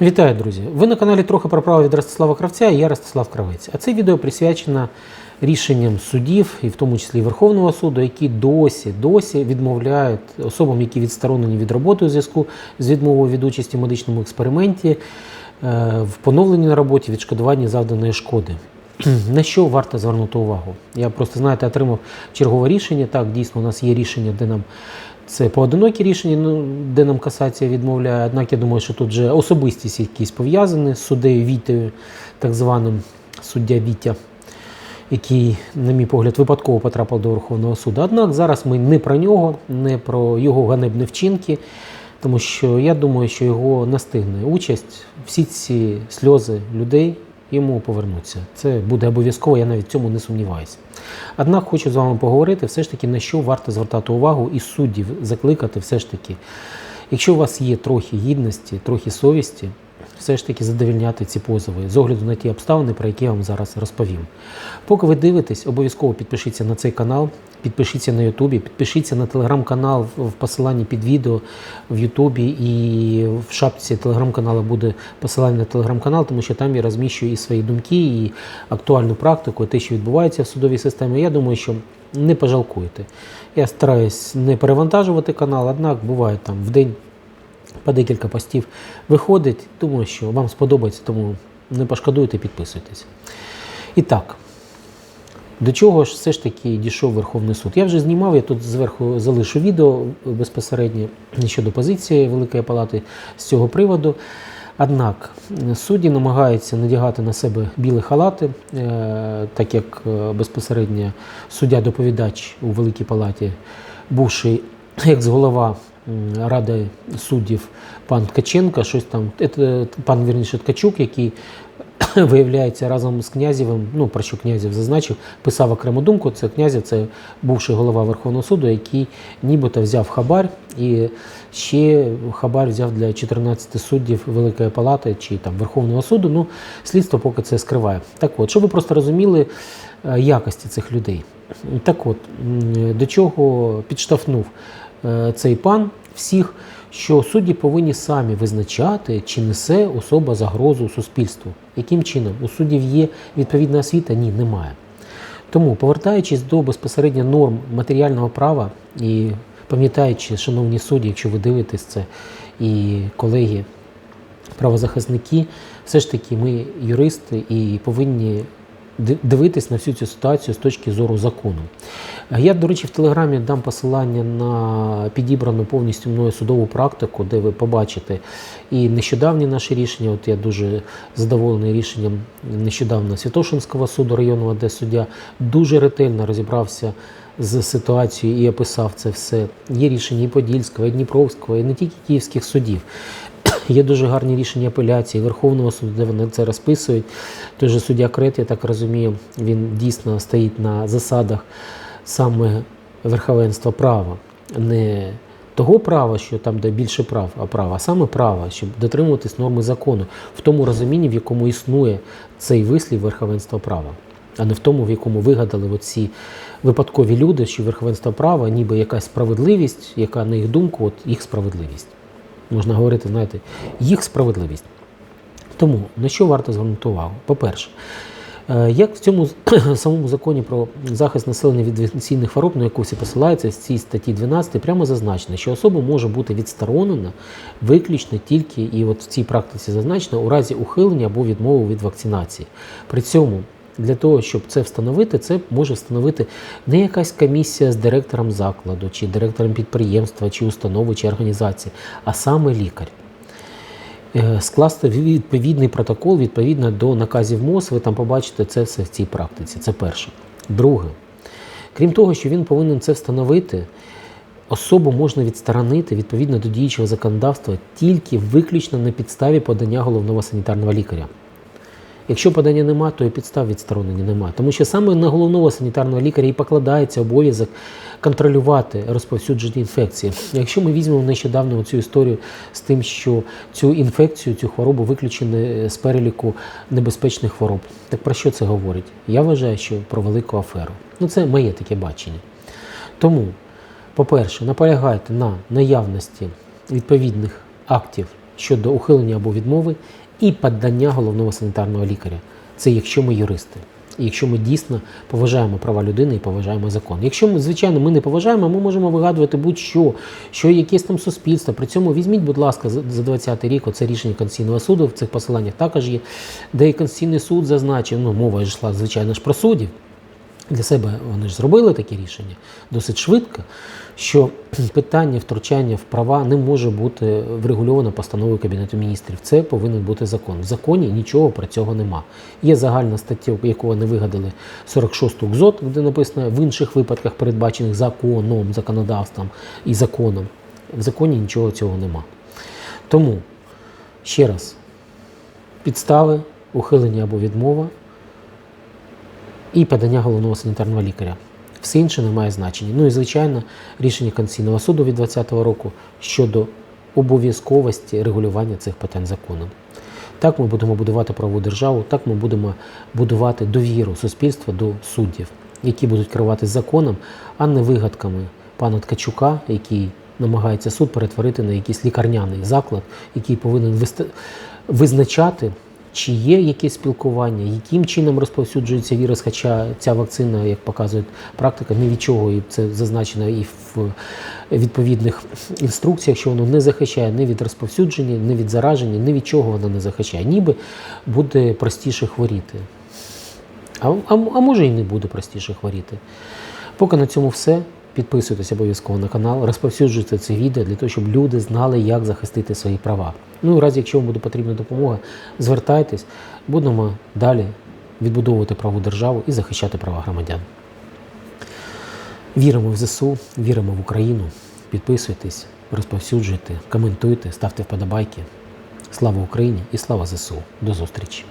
Вітаю, друзі! Ви на каналі трохи про право від Ростислава Кравця я Ростислав Кравець. А це відео присвячено рішенням судів, і в тому числі Верховного суду, які досі досі відмовляють особам, які відсторонені від роботи у зв'язку з відмовою від участі в медичному експерименті, е, в поновленні на роботі відшкодуванні завданої шкоди. На що варто звернути увагу? Я просто, знаєте, отримав чергове рішення. Так, дійсно, у нас є рішення, де нам це поодинокі рішення, ну, де нам касація відмовляє. Однак я думаю, що тут вже особистість якісь пов'язані з суддею Вітею, так званим суддя Вітя, який, на мій погляд, випадково потрапив до Верховного суду. Однак зараз ми не про нього, не про його ганебні вчинки, тому що я думаю, що його настигне участь, всі ці сльози людей йому повернуться. Це буде обов'язково, я навіть цьому не сумніваюся. Однак хочу з вами поговорити все ж таки, на що варто звертати увагу і суддів закликати все ж таки, якщо у вас є трохи гідності, трохи совісті, все ж таки задовільняти ці позови з огляду на ті обставини, про які я вам зараз розповім. Поки ви дивитесь, обов'язково підпишіться на цей канал, підпишіться на Ютубі, підпишіться на телеграм-канал в посиланні під відео в Ютубі і в шапці телеграм-каналу буде посилання на телеграм-канал, тому що там я розміщую і свої думки, і актуальну практику, і те, що відбувається в судовій системі. Я думаю, що не пожалкуєте. Я стараюсь не перевантажувати канал, однак буває там в день по декілька постів виходить. Думаю, що вам сподобається, тому не пошкодуйте, підписуйтесь. І так, до чого ж все ж таки дійшов Верховний суд? Я вже знімав, я тут зверху залишу відео безпосередньо щодо позиції Великої Палати з цього приводу. Однак судді намагаються надягати на себе білі халати, е, так як е, безпосередньо суддя-доповідач у Великій Палаті, бувший екс-голова Ради суддів пан Ткаченко, щось там, пан вірніше Ткачук, який виявляється разом з князєвим, ну про що князів зазначив, писав окрему думку. Це князів, це бувший голова Верховного суду, який нібито взяв хабар і ще хабар взяв для 14 суддів Великої Палати чи там Верховного суду. Ну, слідство поки це скриває. Так от, щоб ви просто розуміли е, якості цих людей. Так от, до чого підштовхнув цей пан всіх, що судді повинні самі визначати, чи несе особа загрозу суспільству. Яким чином? У суддів є відповідна освіта? Ні, немає. Тому, повертаючись до безпосередньо норм матеріального права і пам'ятаючи, шановні судді, якщо ви дивитесь це, і колеги, правозахисники, все ж таки ми юристи і повинні дивитись на всю цю ситуацію з точки зору закону. Я, до речі, в Телеграмі дам посилання на підібрану повністю мною судову практику, де ви побачите і нещодавні наші рішення. От я дуже задоволений рішенням нещодавно Святошинського суду районного, де суддя дуже ретельно розібрався з ситуацією і описав це все. Є рішення і Подільського, і Дніпровського, і не тільки київських судів. Є дуже гарні рішення апеляції Верховного суду, де вони це розписують. Той же суддя Крет, я так розумію, він дійсно стоїть на засадах саме верховенства права, не того права, що там де більше прав, а права, а саме права, щоб дотримуватись норми закону, в тому розумінні, в якому існує цей вислів верховенства права, а не в тому, в якому вигадали оці випадкові люди, що верховенство права, ніби якась справедливість, яка на їх думку, от їх справедливість можна говорити, знаєте, їх справедливість. Тому на що варто звернути увагу? По-перше, е, як в цьому самому законі про захист населення від інфекційних хвороб, на яку всі посилаються в цій статті 12, прямо зазначено, що особа може бути відсторонена виключно тільки, і от в цій практиці зазначено, у разі ухилення або відмови від вакцинації. При цьому для того, щоб це встановити, це може встановити не якась комісія з директором закладу, чи директором підприємства, чи установи, чи організації, а саме лікар. Е, Скласти відповідний протокол відповідно до наказів МОЗ, ви там побачите це все в цій практиці. Це перше. Друге, крім того, що він повинен це встановити, особу можна відсторонити відповідно до діючого законодавства тільки виключно на підставі подання головного санітарного лікаря. Якщо подання нема, то і підстав відсторонення нема. Тому що саме на головного санітарного лікаря і покладається обов'язок контролювати розповсюдження інфекції. Якщо ми візьмемо нещодавно цю історію з тим, що цю інфекцію, цю хворобу виключені з переліку небезпечних хвороб, так про що це говорить? Я вважаю, що про велику аферу. Ну це моє таке бачення. Тому, по-перше, наполягайте на наявності відповідних актів щодо ухилення або відмови і подання головного санітарного лікаря. Це якщо ми юристи. Якщо ми дійсно поважаємо права людини і поважаємо закон. Якщо ми, звичайно, ми не поважаємо, ми можемо вигадувати будь-що, що якесь там суспільство. При цьому візьміть, будь ласка, за за 20-й рік оце рішення Конституційного суду в цих посиланнях також є, де і Конституційний суд зазначив, ну мова йшла, звичайно ж, про суддів. Для себе вони ж зробили таке рішення досить швидко, що питання втручання в права не може бути врегульовано постановою Кабінету міністрів. Це повинен бути закон. В законі нічого про цього нема. Є загальна стаття, яку вони вигадали 46 КЗОТ, де написано в інших випадках, передбачених законом, законодавством і законом. В законі нічого цього нема. Тому ще раз, підстави, ухилення або відмова і подання головного санітарного лікаря. Все інше не має значення. Ну і звичайно, рішення Конституційного суду від 2020 року щодо обов'язковості регулювання цих питань законом. Так ми будемо будувати правову державу, так ми будемо будувати довіру суспільства до суддів, які будуть керуватися законом, а не вигадками пана Ткачука, який намагається суд перетворити на якийсь лікарняний заклад, який повинен визначати, чи є якесь спілкування, яким чином розповсюджується вірус, хоча ця вакцина, як показує практика, ні від чого, і це зазначено і в відповідних інструкціях, що воно не захищає ні від розповсюдження, ні від зараження, ні від чого воно не захищає. Ніби буде простіше хворіти. А, а, а може і не буде простіше хворіти. Поки на цьому все. Підписуйтесь обов'язково на канал, розповсюджуйте це відео для того, щоб люди знали, як захистити свої права. Ну і разі, якщо вам буде потрібна допомога, звертайтесь, будемо далі відбудовувати праву державу і захищати права громадян. Віримо в ЗСУ, віримо в Україну. Підписуйтесь, розповсюджуйте, коментуйте, ставте вподобайки. Слава Україні і слава ЗСУ. До зустрічі!